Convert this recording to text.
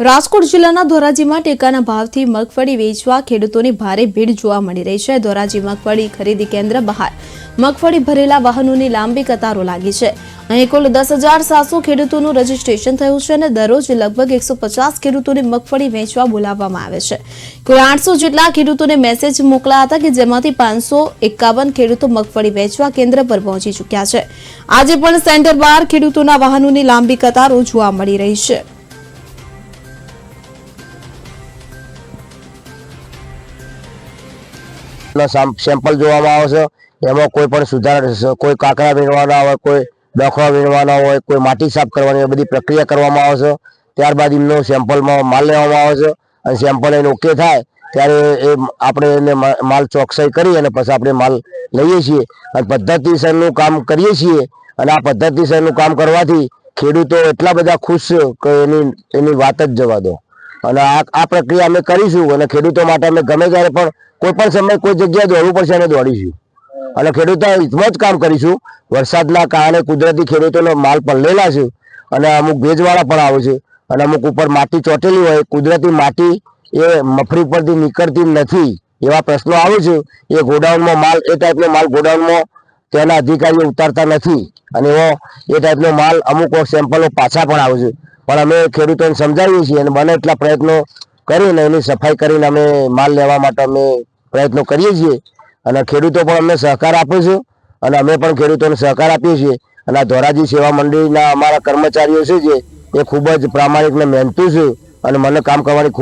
રાજકોટ જિલ્લાના ધોરાજીમાં ટેકાના ભાવથી મગફળી વેચવા ખેડૂતોની ભારે ભીડ જોવા મળી રહી છે. ધોરાજી મગફળી ખરીદી કેન્દ્ર બહાર. મગફળી ભરેલા વાહનોની લાંબી કતારો લાગી છે. અહીં કુલ દસ હજાર સાતસો ખેડૂતોનું રજીસ્ટ્રેશન થયું છે અને દરરોજ લગભગ એકસો પચાસ ખેડૂતોને મગફળી વેચવા બોલાવવામાં આવે છે. કુલ આઠસો જેટલા ખેડૂતોને મેસેજ મોકલા હતા કે જેમાંથી પાંચસો એકાવન ખેડૂતો મગફળી વેચવા કેન્દ્ર પર પહોંચી ચૂક્યા છે. આજે પણ સેન્ટર બહાર ખેડૂતોના વાહનોની લાંબી કતારો જોવા મળી રહી છે. સેમ્પલ જોવામાં આવે છે. એમાં કોઈ પણ સુધારા કોઈ કાંકરા વીણવાના હોય, કોઈ ડોખરા વીણવાના હોય, કોઈ માટી સાફ કરવાની હોય, બધી પ્રક્રિયા કરવામાં આવે છે. ત્યારબાદ એમનો સેમ્પલમાં માલ લેવામાં આવે છે. અને સેમ્પલ એને ઓકે થાય, ત્યારે એ આપણે એને માલ ચોકસાઈ કરી અને પછી આપણે માલ લઈએ છીએ. અને પદ્ધતિસરનું કામ કરીએ છીએ. અને આ પદ્ધતિસરનું કામ કરવાથી ખેડૂતો એટલા બધા ખુશ કે એની એની વાત જ જવા દો. અને આ પ્રક્રિયા અમે કરીશું અને ખેડૂતો માટે અમે ગમે ત્યારે પણ કોઈ પણ સમય કોઈ જગ્યાએ દોડવું પડશે અમે દોડીશું. અને ખેડૂતો હિતમાં જ કામ કરીશું. વરસાદના કારણે કુદરતી ખેડૂતોનો માલ પલળેલા છે અને અમુક ભેજવાળા પણ આવે છે અને અમુક ઉપર માટી ચોટેલી હોય. કુદરતી માટી એ મફરી પરથી નીકળતી નથી એવા પ્રશ્નો આવે છે. એ ગોડાઉનમાં માલ, એ ટાઈપનો માલ ગોડાઉનમાં તેના અધિકારીઓ ઉતારતા નથી અને એ ટાઈપનો માલ અમુક સેમ્પલો પાછા પણ આવે છે. પણ અમે ખેડૂતોને સમજાવીએ છીએ અને બને એટલા પ્રયત્નો કરીને એની સફાઈ કરીને અમે માલ લેવા માટે અમે પ્રયત્નો કરીએ છીએ. અને ખેડૂતો પણ અમને સહકાર આપે છે અને અમે પણ ખેડૂતોને સહકાર આપીએ છીએ. અને આ ધોરાજી સેવા મંડળીના અમારા કર્મચારીઓ છે જે, એ ખૂબ જ પ્રામાણિક ને મહેનતુ છે અને મને કામ કરવાની ખૂબ